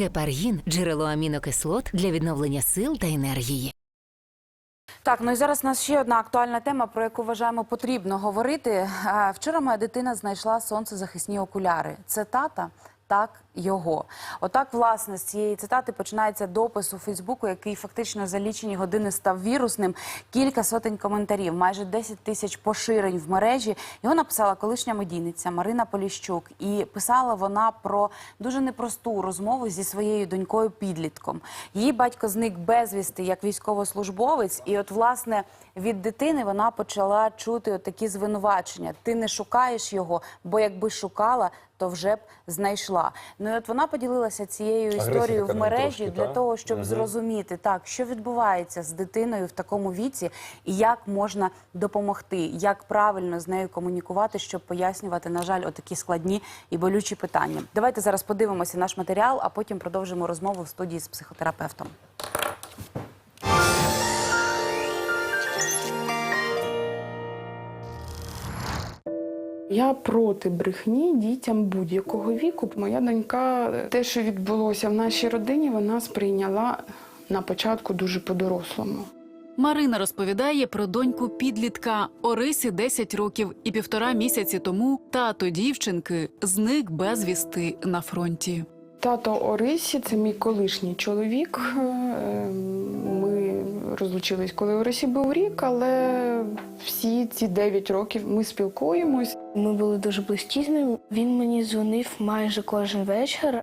Гепаргін джерело амінокислот для відновлення сил та енергії. Так, ну і зараз у нас ще одна актуальна тема, про яку вважаємо потрібно говорити. Е, Вчора моя дитина знайшла сонцезахисні окуляри. Це тата. Так, його. Отак, власне, з цієї цитати починається допис у Фейсбуку, який фактично за лічені години став вірусним. Кілька сотень коментарів, майже 10 тисяч поширень в мережі. Його написала колишня медійниця Марина Поліщук. І писала вона про дуже непросту розмову зі своєю донькою підлітком. Її батько зник безвісти як військовослужбовець, і от власне від дитини вона почала чути такі звинувачення. Ти не шукаєш його, бо якби шукала, то вже б знайшла. Ну і от вона поділилася цією історією в ну, мережі трошки, для та? того, щоб зрозуміти так, що відбувається з дитиною в такому віці, і як можна допомогти, як правильно з нею комунікувати, щоб пояснювати, на жаль, отакі складні і болючі питання. Давайте зараз подивимося наш матеріал, а потім продовжимо розмову в студії з психотерапевтом. Я проти брехні дітям будь-якого віку. Моя донька, те, що відбулося в нашій родині, вона сприйняла на початку дуже по-дорослому. Марина розповідає про доньку підлітка Орисі 10 років, і півтора місяці тому тато дівчинки зник безвісти на фронті. Тато Орисі це мій колишній чоловік. Розлучились, коли Орисі був рік, але всі ці 9 років ми спілкуємось. Ми були дуже близькі з ним. Він мені дзвонив майже кожен вечір.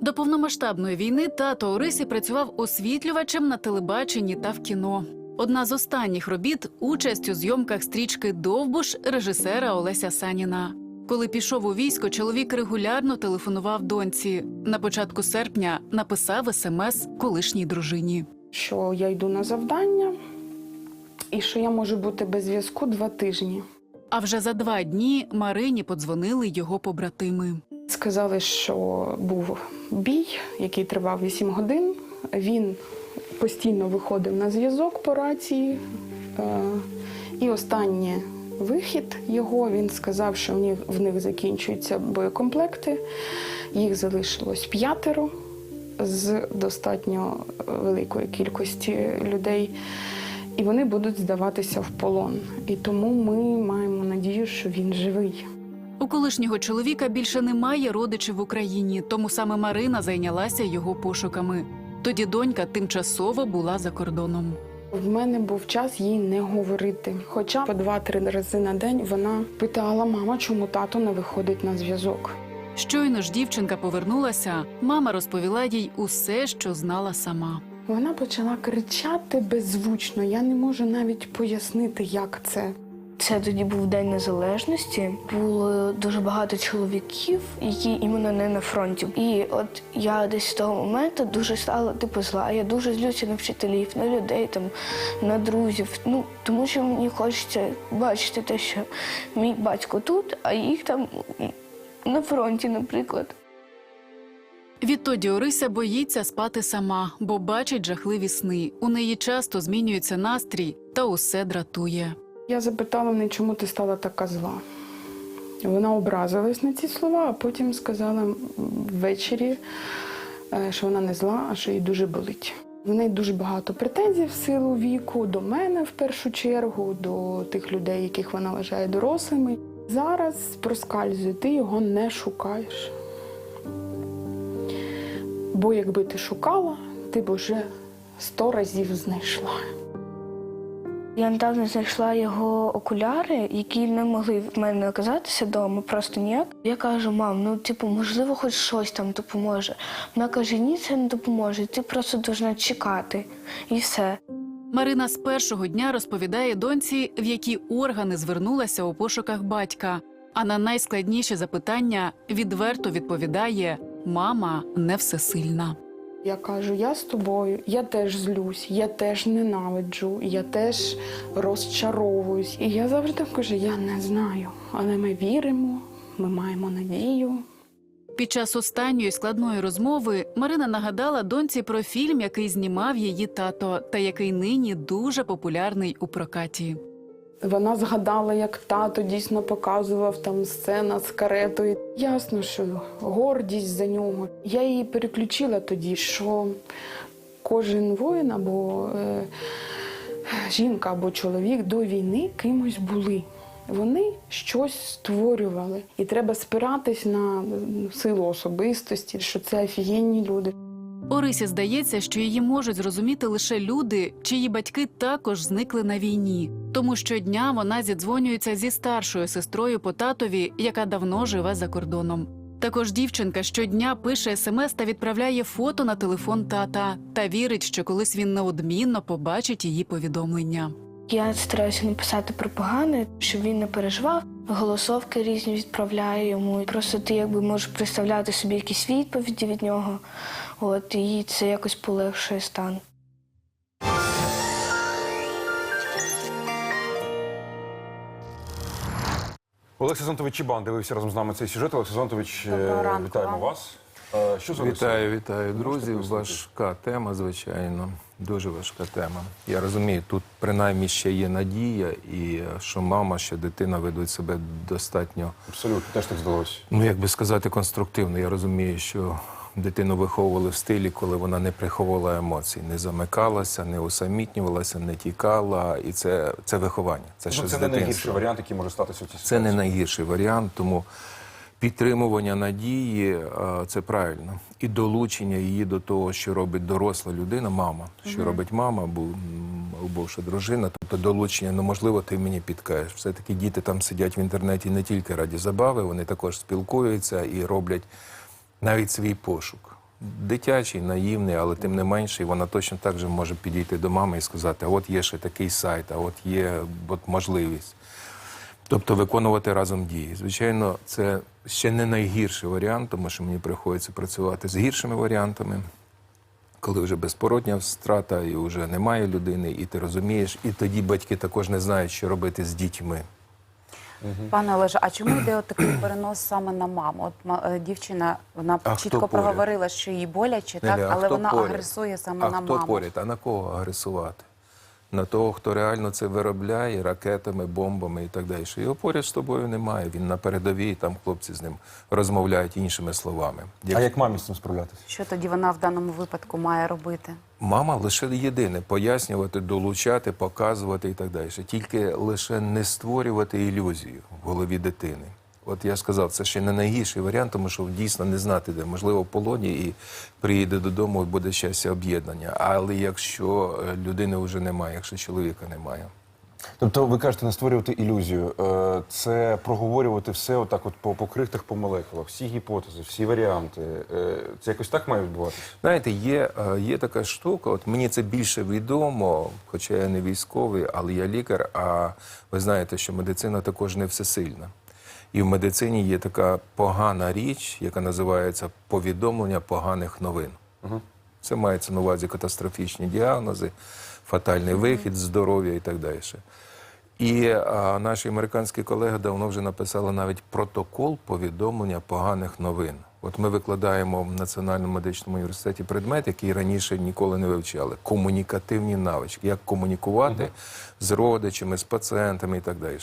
До повномасштабної війни тато Орисі працював освітлювачем на телебаченні та в кіно. Одна з останніх робіт участь у зйомках стрічки Довбуш режисера Олеся Саніна. Коли пішов у військо, чоловік регулярно телефонував доньці. На початку серпня написав смс колишній дружині. Що я йду на завдання і що я можу бути без зв'язку два тижні. А вже за два дні Марині подзвонили його побратими. Сказали, що був бій, який тривав 8 годин. Він постійно виходив на зв'язок по рації. Е, І останній вихід його він сказав, що в них, в них закінчуються боєкомплекти. Їх залишилось п'ятеро з достатньо великої кількості людей, і вони будуть здаватися в полон. І тому ми маємо надію, що він живий. У колишнього чоловіка більше немає родичів в Україні, тому саме Марина зайнялася його пошуками. Тоді донька тимчасово була за кордоном. В мене був час їй не говорити. Хоча по два-три рази на день вона питала мама, чому тато не виходить на зв'язок. Щойно ж дівчинка повернулася, мама розповіла їй усе, що знала сама. Вона почала кричати беззвучно. Я не можу навіть пояснити, як це. Це тоді був День Незалежності. Було дуже багато чоловіків, які іменно не на фронті. І от я десь з того моменту дуже стала типу зла. Я дуже злюся на вчителів, на людей, там, на друзів. Ну тому що мені хочеться бачити те, що мій батько тут, а їх там на фронті, наприклад. Відтоді Орися боїться спати сама, бо бачить жахливі сни. У неї часто змінюється настрій та усе дратує. Я запитала неї, чому ти стала така зла. Вона образилась на ці слова, а потім сказала ввечері, е, що вона не зла, а що їй дуже болить. В неї дуже багато претензій в силу віку до мене в першу чергу, до тих людей, яких вона вважає дорослими. Зараз проскальзує, ти його не шукаєш. Бо якби ти шукала, ти б уже сто разів знайшла. Я недавно знайшла його окуляри, які не могли в мене оказатися вдома, просто ніяк. Я кажу, мам, ну типу, можливо, хоч щось там допоможе. Вона каже, ні, це не допоможе. Ти просто повинна чекати. І все. Марина з першого дня розповідає доньці, в які органи звернулася у пошуках батька. А на найскладніші запитання відверто відповідає: мама не всесильна. Я кажу, я з тобою, я теж злюсь, я теж ненавиджу, я теж розчаровуюсь. І я завжди кажу, я не знаю, але ми віримо, ми маємо надію. Під час останньої складної розмови Марина нагадала доньці про фільм, який знімав її тато, та який нині дуже популярний у прокаті. Вона згадала, як тато дійсно показував там сцена з каретою. Ясно, що гордість за нього. Я її переключила тоді, що кожен воїн або е, жінка або чоловік до війни кимось були. Вони щось створювали, і треба спиратись на силу особистості, що це офігенні люди. Орисі здається, що її можуть зрозуміти лише люди, чиї батьки також зникли на війні. Тому щодня вона зідзвонюється зі старшою сестрою по татові, яка давно живе за кордоном. Також дівчинка щодня пише смс та відправляє фото на телефон тата та вірить, що колись він неодмінно побачить її повідомлення. Я стараюся написати про погане, щоб він не переживав. Голосовки різні відправляю йому. Просто ти якби можеш представляти собі якісь відповіді від нього. От і це якось полегшує стан. Олексій Зонтович Чібан дивився разом з нами цей сюжет. Олексій Зонтович, е, Доброго ранку вітаємо вам. вас. Е, Що за Вітаю, вітаю, друзі. Важка тема, звичайно, дуже важка тема. Я розумію, тут принаймні ще є надія, і е, що мама, що дитина ведуть себе достатньо, Абсолютно, теж так здалося. ну як би сказати, конструктивно. Я розумію, що дитину виховували в стилі, коли вона не приховувала емоцій, не замикалася, не усамітнювалася, не тікала. І це, це виховання. Це ще Ну, з це не найгірший варіант, який може статися в цій Це не найгірший варіант, тому підтримування надії це правильно. І долучення її до того, що робить доросла людина, мама. Що робить мама, або м, бувша дружина, тобто долучення, ну можливо, ти мені підкажеш. Все-таки діти там сидять в інтернеті не тільки раді забави, вони також спілкуються і роблять навіть свій пошук. Дитячий, наївний, але тим не менше, вона точно так же може підійти до мами і сказати: от є ще такий сайт, а от є от можливість. Тобто виконувати разом дії. Звичайно, це ще не найгірший варіант, тому що мені приходиться працювати з гіршими варіантами, коли вже безпородня втрата і вже немає людини, і ти розумієш, і тоді батьки також не знають, що робити з дітьми. Пане Олеже, а чому йде от такий перенос саме на маму? От е, дівчина вона А чітко проговорила, що їй боляче, так, але вона поряд? агресує саме а на хто маму. поряд? А на кого агресувати? На того, хто реально це виробляє ракетами, бомбами і так далі. Його поряд з тобою немає. Він на передовій, там хлопці з ним розмовляють іншими словами. А як мамі з цим справлятися? Що тоді вона в даному випадку має робити? Мама лише єдине пояснювати, долучати, показувати і так далі. Тільки лише не створювати ілюзію в голові дитини. От я сказав, це ще не найгірший варіант, тому що дійсно не знати, де можливо в полоні і приїде додому, і буде щастя об'єднання. Але якщо е, людини вже немає, якщо чоловіка немає. Тобто, ви кажете, не створювати ілюзію. Е, Це проговорювати все отак, от по, по крихтах, по молекулах, всі гіпотези, всі варіанти. Е, Це якось так має відбуватися? Знаєте, є, є така штука, от мені це більше відомо, хоча я не військовий, але я лікар. А ви знаєте, що медицина також не всесильна. І в медицині є така погана річ, яка називається повідомлення поганих новин. Це мається на увазі катастрофічні діагнози, фатальний вихід, здоров'я і так далі. І а, наші американські колеги давно вже написали навіть протокол повідомлення поганих новин. От ми викладаємо в Національному медичному університеті предмет, який раніше ніколи не вивчали. Комунікативні навички, як комунікувати з родичами, з пацієнтами і так далі.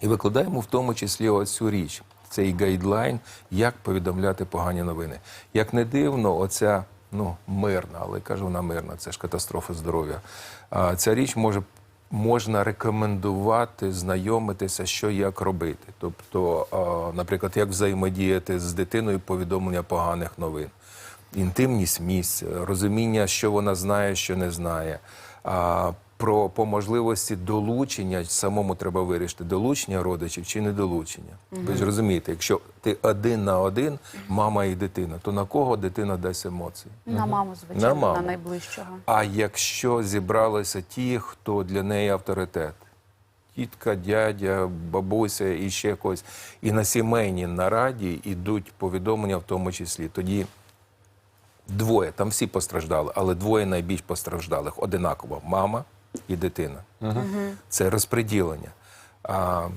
І викладаємо в тому числі оцю річ, цей гайдлайн, як повідомляти погані новини. Як не дивно, оця ну мирна, але кажу вона мирна, це ж катастрофа здоров'я. Ця річ може можна рекомендувати, знайомитися, що як робити. Тобто, наприклад, як взаємодіяти з дитиною повідомлення поганих новин інтимність місць, розуміння, що вона знає, що не знає. Про по можливості долучення самому треба вирішити, долучення родичів чи не долучення. Ви ж розумієте, якщо ти один на один, мама і дитина, то на кого дитина дасть емоції? На маму, звичайно, На на, найближчого. А якщо зібралися ті, хто для неї авторитет, тітка, дядя, бабуся і ще когось, і на сімейній нараді йдуть повідомлення в тому числі, тоді двоє, там всі постраждали, але двоє найбільш постраждалих. Одинаково мама і дитина. Це розпреділення. А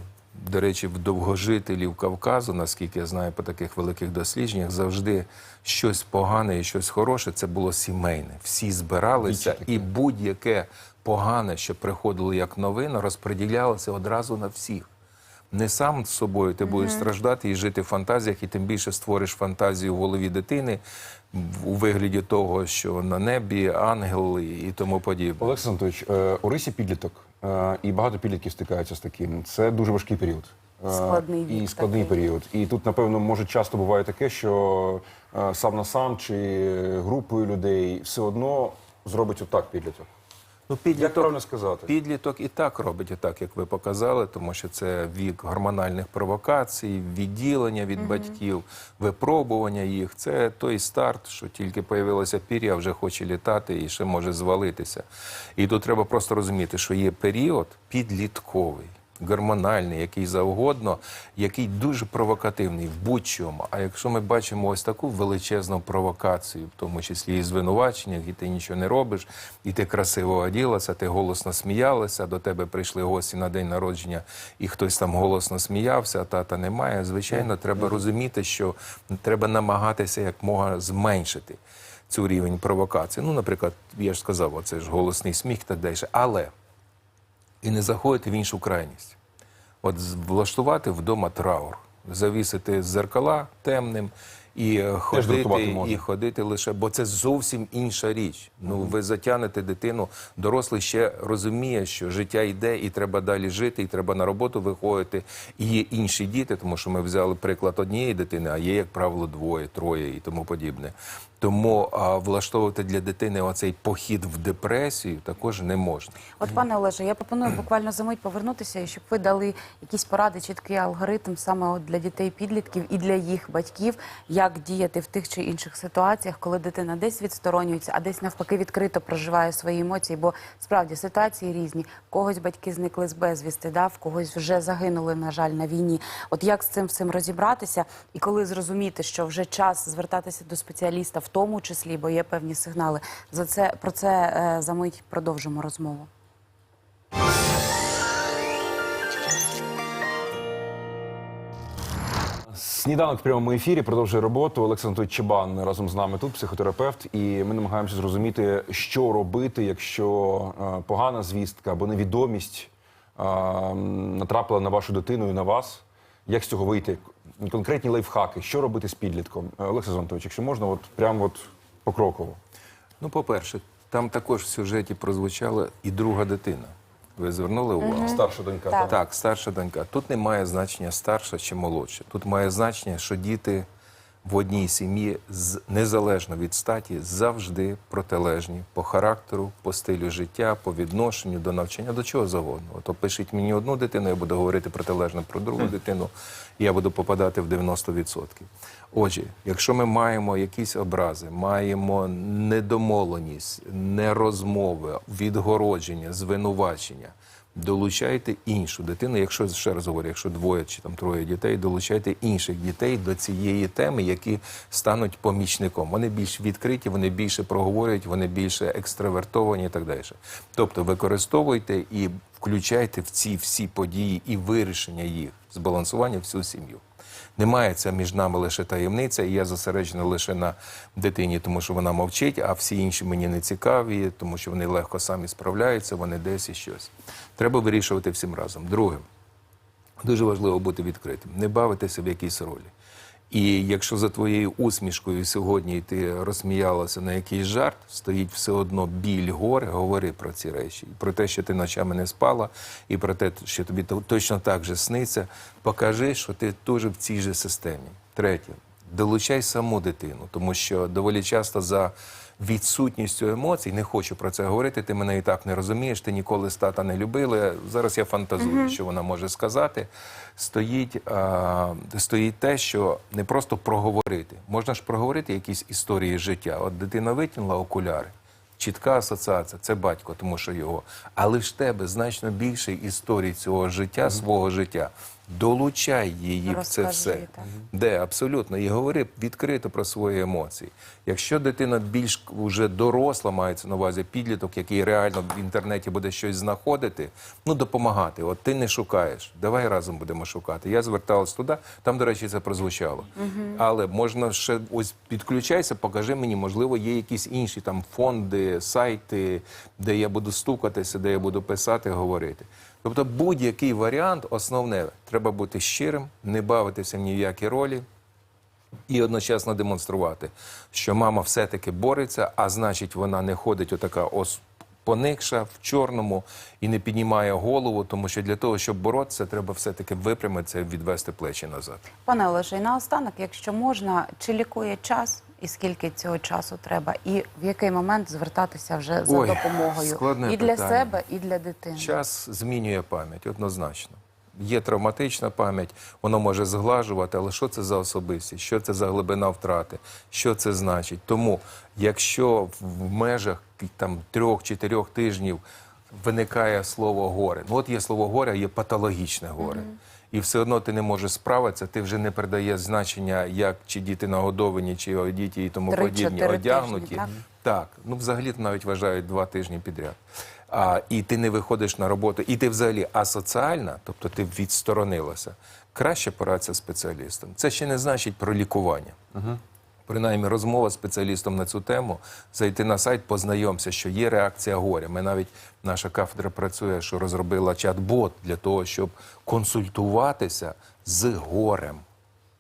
До речі, в довгожителів Кавказу, наскільки я знаю по таких великих дослідженнях, завжди щось погане і щось хороше це було сімейне. Всі збиралися, і будь-яке погане, що приходило як новина, розподілялося одразу на всіх. Не сам з собою ти будеш страждати і жити в фантазіях, і тим більше створиш фантазію в голові дитини у вигляді того, що на небі ангел і, тому подібне. Олексій Анатолійович, е, у Рисі підліток, е, і багато підлітків стикаються з таким. Це дуже важкий період. Е, Складний вік І складний такий. період. І тут, напевно, може часто буває таке, що е, сам на сам чи групою людей все одно зробить отак підліток. Ну, Як правильно сказати? Підліток і так робить так як ви показали, тому що це вік гормональних провокацій, відділення від батьків, випробування їх. Це той старт, що тільки появилося пір'я, вже хоче літати і ще може звалитися. І тут треба просто розуміти, що є період підлітковий. Гормональний, який завгодно, який дуже провокативний в будь-чому. А якщо ми бачимо ось таку величезну провокацію, в тому числі і звинувачення, і ти нічого не робиш, і ти красиво оділася, ти голосно сміялася, до тебе прийшли гості на день народження, і хтось там голосно сміявся, а тата немає. Звичайно, треба розуміти, що треба намагатися як мога зменшити цю рівень провокації. Ну, наприклад, я ж сказав, оце ж голосний сміх і так далі. Але і не заходити в іншу крайність. От влаштувати вдома траур, завісити зеркала темним і е, ходити, і ходити лише, бо це зовсім інша річ. Ну ви затягнете дитину, дорослий ще розуміє, що життя йде, і треба далі жити, і треба на роботу виходити. І є інші діти, тому що ми взяли приклад однієї дитини, а є, як правило, двоє, троє і тому подібне. Тому а, влаштовувати для дитини оцей похід в депресію також не можна. От, пане Олеже, я пропоную буквально за мить повернутися, і щоб ви дали якісь поради, чіткий алгоритм саме от для дітей, підлітків і для їх батьків, як діяти в тих чи інших ситуаціях, коли дитина десь відсторонюється, а десь навпаки відкрито проживає свої емоції. Бо справді ситуації різні. В когось батьки зникли з безвісти, да, в когось вже загинули, на жаль, на війні. От як з цим всім розібратися, і коли зрозуміти, що вже час звертатися до спеціаліста, в тому числі, бо є певні сигнали. За це про це е, за мить продовжимо розмову. Сніданок в прямому ефірі продовжує роботу. Олександр Чебан разом з нами тут, психотерапевт, і ми намагаємося зрозуміти, що робити, якщо е, погана звістка або невідомість е, натрапила на вашу дитину і на вас. Як з цього вийти? Конкретні лайфхаки, що робити з підлітком? Е, Олексій Анатолійович, якщо можна, от прямо от покроково. Ну, по-перше, там також в сюжеті прозвучала і друга дитина. Ви звернули увагу? Старша донька. Так. Так, старша донька. Тут не має значення старша чи молодша. Тут має значення, що діти в одній сім'ї незалежно від статі завжди протилежні по характеру, по стилю життя, по відношенню до навчання, до чого завгодно. От опишіть мені одну дитину, я буду говорити протилежно про другу дитину, і я буду попадати в 90%. Отже, якщо ми маємо якісь образи, маємо недомовленість, нерозмови, відгородження, звинувачення. Долучайте іншу дитину, якщо ще раз говорю, якщо двоє чи там троє дітей, долучайте інших дітей до цієї теми, які стануть помічником. Вони більш відкриті, вони більше проговорюють, вони більше екстравертовані і так далі. Тобто використовуйте і включайте в ці всі події і вирішення їх, збалансування всю сім'ю. Немає це між нами лише таємниця, і я зосереджена лише на дитині, тому що вона мовчить, а всі інші мені не цікаві, тому що вони легко самі справляються, вони десь і щось. Треба вирішувати всім разом. Друге, дуже важливо бути відкритим, не бавитися в якійсь ролі. І якщо за твоєю усмішкою сьогодні ти розсміялася на якийсь жарт, стоїть все одно біль горе, говори про ці речі. Про те, що ти ночами не спала, і про те, що тобі точно так же сниться. Покажи, що ти теж в цій же системі. Третє, долучай саму дитину, тому що доволі часто за відсутністю емоцій, не хочу про це говорити, ти мене і так не розумієш, ти ніколи з тата не любили. Зараз я фантазую, що вона може сказати. Стоїть, а, стоїть те, що не просто проговорити. Можна ж проговорити якісь історії життя. От дитина витягнула окуляри. Чітка асоціація, це батько, тому що його. Але ж в тебе значно більше історій цього життя, свого життя. Долучай її в це все. Так. Де абсолютно і говори відкрито про свої емоції. Якщо дитина більш вже доросла, мається на увазі підліток, який реально в інтернеті буде щось знаходити, ну допомагати. От ти не шукаєш, давай разом будемо шукати. Я зверталась туди, там, до речі, це прозвучало. Але можна ще ось підключайся, покажи мені, можливо, є якісь інші там фонди, сайти, де я буду стукатися, де я буду писати, говорити. Тобто будь-який варіант, основне, треба бути щирим, не бавитися ні в які ролі і одночасно демонструвати, що мама все-таки бореться, а значить, вона не ходить отака ос поникша в чорному і не піднімає голову, тому що для того, щоб боротися, треба все-таки випрямитися і відвести плечі назад. Пане Олеже, і наостанок, якщо можна, чи лікує час і скільки цього часу треба, і в який момент звертатися вже за Ой, допомогою складне і для питання. себе, і для дитини? Час змінює пам'ять однозначно. Є травматична пам'ять, воно може зглажувати, але що це за особистість, що це за глибина втрати, що це значить? Тому, якщо в межах там трьох-чотирьох тижнів виникає слово горе, ну от є слово горе, є патологічне горе. І все одно ти не можеш справитися, ти вже не передаєш значення, як чи діти нагодовані, чи діти і тому подібні, одягнуті. тижні, так? Так, ну взагалі навіть вважають два тижні підряд. А, і ти не виходиш на роботу, і ти взагалі асоціальна, тобто ти відсторонилася. Краще порадься спеціалістом. Це ще не значить про лікування. Угу. Принаймні, розмова з спеціалістом на цю тему, зайти на сайт, познайомся, що є реакція горя. Ми навіть наша кафедра працює, що розробила чат-бот для того, щоб консультуватися з горем.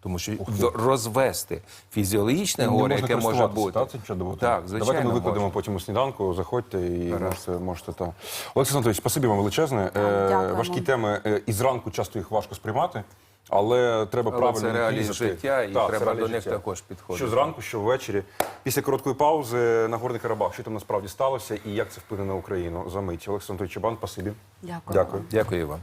Тому що розвести фізіологічне Не горе, яке може бути. Так, звичайно. Давайте ми викладемо можна. потім у сніданку, заходьте і Гаразд. можете, можете там. Олексій Анатолійович, спасибі вам величезне. Е, дякуємо. важкі теми е, і зранку часто їх важко сприймати. Але треба Але правильно це реалії різати. життя, і Так, це треба реалії до них життя. також підходити. Що зранку, що ввечері. Після короткої паузи на Горний Карабах, що там насправді сталося і як це вплине на Україну. За мить. Олександр Чабан, спасибі. Дякую. Дякую. Дякую вам.